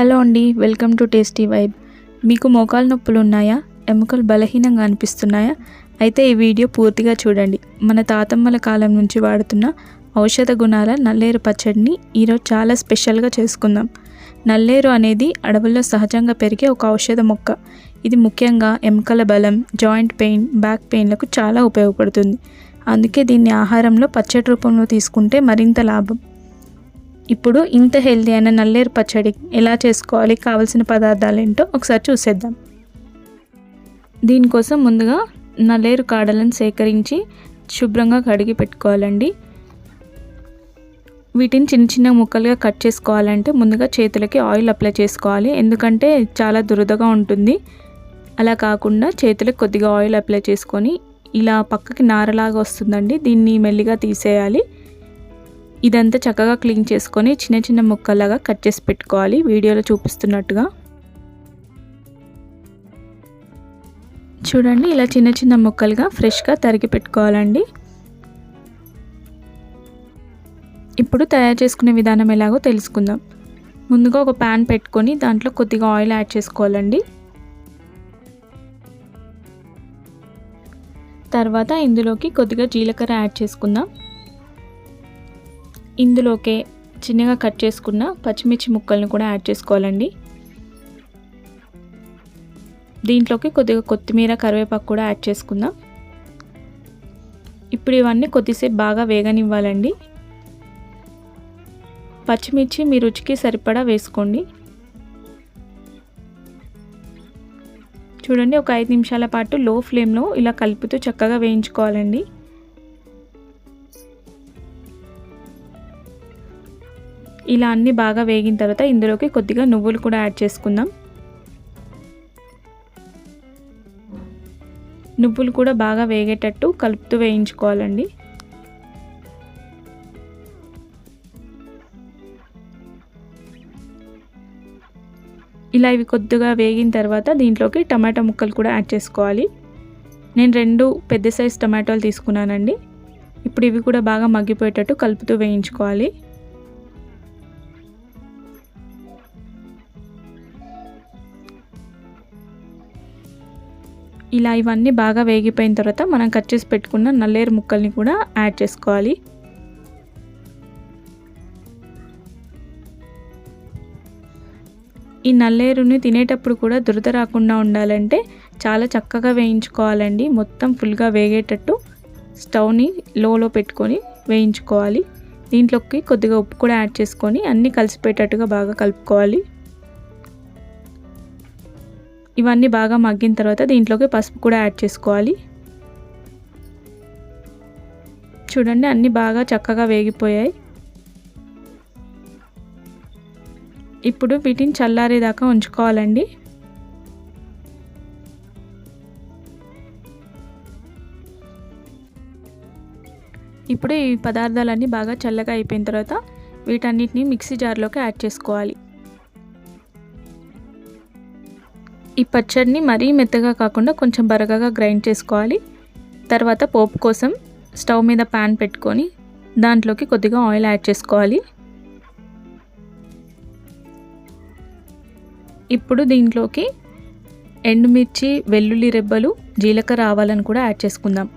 Hello అండి welcome to tasty vibe. మీకు మోకాలు నొప్పులు ఉన్నాయా ఎముకలు బలహీనంగా అనిపిస్తున్నాయా? అయితే ఈ వీడియో పూర్తిగా చూడండి. మన తాతమ్మల కాలం నుంచి వాడుతున్న ఔషధ గుణాల నల్లేరు పచ్చడిని ఈరోజు చాలా స్పెషల్గా చేసుకుందాం. నల్లేరు అనేది అడవుల్లో సహజంగా పెరిగే ఒక ఔషధ మొక్క. ఇది ముఖ్యంగా ఎముకల బలం జాయింట్ పెయిన్ బ్యాక్ పెయిన్లకు చాలా ఉపయోగపడుతుంది. అందుకే దీన్ని ఆహారంలో పచ్చడి రూపంలో తీసుకుంటే మరింత లాభం. ఇప్పుడు ఇంత హెల్దీ అయిన నల్లేరు పచ్చడి ఎలా చేసుకోవాలి కావాల్సిన పదార్థాలు ఏంటో ఒకసారి చూసేద్దాం. దీనికోసం ముందుగా నల్లేరు కాడలను సేకరించి శుభ్రంగా కడిగి పెట్టుకోవాలండి. వీటిని చిన్న చిన్న ముక్కలుగా కట్ చేసుకోవాలంటే ముందుగా చేతులకి ఆయిల్ అప్లై చేసుకోవాలి. ఎందుకంటే చాలా దురదగా ఉంటుంది. అలా కాకుండా చేతులకు కొద్దిగా ఆయిల్ అప్లై చేసుకొని ఇలా పక్కకి నారలాగా వస్తుందండి. దీన్ని మెల్లిగా తీసేయాలి. ఇదంతా చక్కగా క్లీన్ చేసుకొని చిన్న చిన్న ముక్కలాగా కట్ చేసి పెట్టుకోవాలి. వీడియోలో చూపిస్తున్నట్టుగా. చూడండి ఇలా చిన్న చిన్న ముక్కలుగా ఫ్రెష్గా తరిగి పెట్టుకోవాలండి. ఇప్పుడు తయారు చేసుకునే విధానం ఎలాగో తెలుసుకుందాం. ముందుగా ఒక ప్యాన్ పెట్టుకొని దాంట్లో కొద్దిగా ఆయిల్ యాడ్ చేసుకోవాలండి. తర్వాత ఇందులోకి కొద్దిగా జీలకర్ర యాడ్ చేసుకుందాం. ఇందులోకే చిన్నగా కట్ చేసుకున్న పచ్చిమిర్చి ముక్కలను కూడా యాడ్ చేసుకోవాలండి. దీంట్లోకి కొద్దిగా కొత్తిమీర కరివేపాకు కూడా యాడ్ చేసుకుందాం. ఇప్పుడు ఇవన్నీ కొద్దిసేపు బాగా వేగనివ్వాలండి. పచ్చిమిర్చి మీ రుచికి సరిపడా వేసుకోండి. చూడండి ఒక ఐదు నిమిషాల పాటు లో ఫ్లేమ్లో ఇలా కలుపుతూ చక్కగా వేయించుకోవాలండి. ఇలా అన్నీ బాగా వేగిన తర్వాత ఇందులోకి కొద్దిగా నువ్వులు కూడా యాడ్ చేసుకుందాం. నువ్వులు కూడా బాగా వేగేటట్టు కలుపుతూ వేయించుకోవాలండి. ఇలా ఇవి కొద్దిగా వేగిన తర్వాత దీంట్లోకి టమాటా ముక్కలు కూడా యాడ్ చేసుకోవాలి. నేను రెండు పెద్ద సైజ్ టమాటోలు తీసుకున్నానండి. ఇప్పుడు ఇవి కూడా బాగా మగ్గిపోయేటట్టు కలుపుతూ వేయించుకోవాలి. ఇలా ఇవన్నీ బాగా వేగిపోయిన తర్వాత మనం కట్ చేసి పెట్టుకున్న నల్లేరు ముక్కల్ని కూడా యాడ్ చేసుకోవాలి. ఈ నల్లేరుని తినేటప్పుడు కూడా దురద రాకుండా ఉండాలంటే చాలా చక్కగా వేయించుకోవాలండి. మొత్తం ఫుల్గా వేగేటట్టు స్టవ్ని లోలో పెట్టుకొని వేయించుకోవాలి. దీంట్లోకి కొద్దిగా ఉప్పు కూడా యాడ్ చేసుకొని అన్నీ కలిసిపోయేటట్టుగా బాగా కలుపుకోవాలి. ఇవన్నీ బాగా మగ్గిన తర్వాత దీంట్లోకి పసుపు కూడా యాడ్ చేసుకోవాలి. చూడండి అన్నీ బాగా చక్కగా వేగిపోయాయి. ఇప్పుడు వీటిని చల్లారేదాకా ఉంచుకోవాలండి. ఇప్పుడు ఈ పదార్థాలన్నీ బాగా చల్లగా అయిపోయిన తర్వాత వీటన్నిటిని మిక్సీ జార్లోకి యాడ్ చేసుకోవాలి. ఈ పచ్చడిని మరీ మెత్తగా కాకుండా కొంచెం బరగగా గ్రైండ్ చేసుకోవాలి. తర్వాత పోపు కోసం స్టవ్ మీద ప్యాన్ పెట్టుకొని దాంట్లోకి కొద్దిగా ఆయిల్ యాడ్ చేసుకోవాలి. ఇప్పుడు దీంట్లోకి ఎండుమిర్చి వెల్లుల్లి రెబ్బలు జీలకర్ర ఆవాలను కూడా యాడ్ చేసుకుందాం.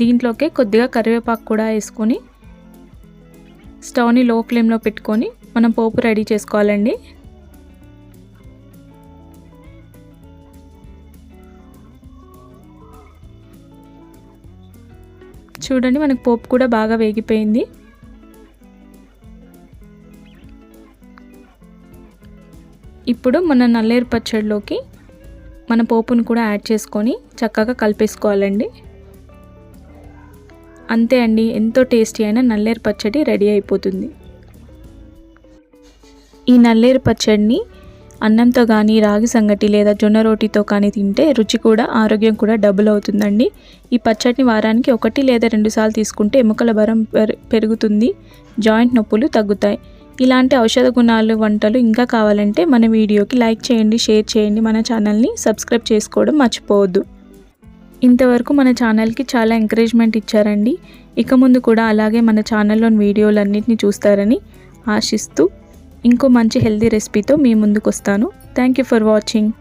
దీంట్లోకి కొద్దిగా కరివేపాకు కూడా వేసుకొని స్టవ్ని లో ఫ్లేమ్లో పెట్టుకొని మనం పోపు రెడీ చేసుకోవాలండి. చూడండి మనకు పోపు కూడా బాగా వేగిపోయింది. ఇప్పుడు మన నల్లేరు పచ్చడిలోకి మన పోపును కూడా యాడ్ చేసుకొని చక్కగా కలిపేసుకోవాలండి. అంతే అండి ఎంతో టేస్టీ అయిన నల్లేరు పచ్చడి రెడీ అయిపోతుంది. ఈ నల్లేరు పచ్చడిని అన్నంతో కానీ రాగి సంగటి లేదా జొన్న రోటితో కానీ తింటే రుచి కూడా ఆరోగ్యం కూడా డబుల్ అవుతుందండి. ఈ పచ్చడిని వారానికి ఒకటి లేదా రెండు సార్లు తీసుకుంటే ఎముకల బరం పెరుగుతుంది జాయింట్ నొప్పులు తగ్గుతాయి. ఇలాంటి ఔషధ గుణాలు వంటలు ఇంకా కావాలంటే మన వీడియోకి లైక్ చేయండి షేర్ చేయండి. మన ఛానల్ని సబ్స్క్రైబ్ చేసుకోవడం మర్చిపోవద్దు. ఇంతవరకు మన ఛానల్కి చాలా ఎంకరేజ్మెంట్ ఇచ్చారండి. ఇక ముందు కూడా అలాగే మన ఛానల్లోని వీడియోలన్నింటినీ చూస్తారని ఆశిస్తూ ఇంకో మంచి హెల్తీ రెసిపీతో మీ ముందుకు వస్తాను థ్యాంక్ యూ ఫర్ వాచింగ్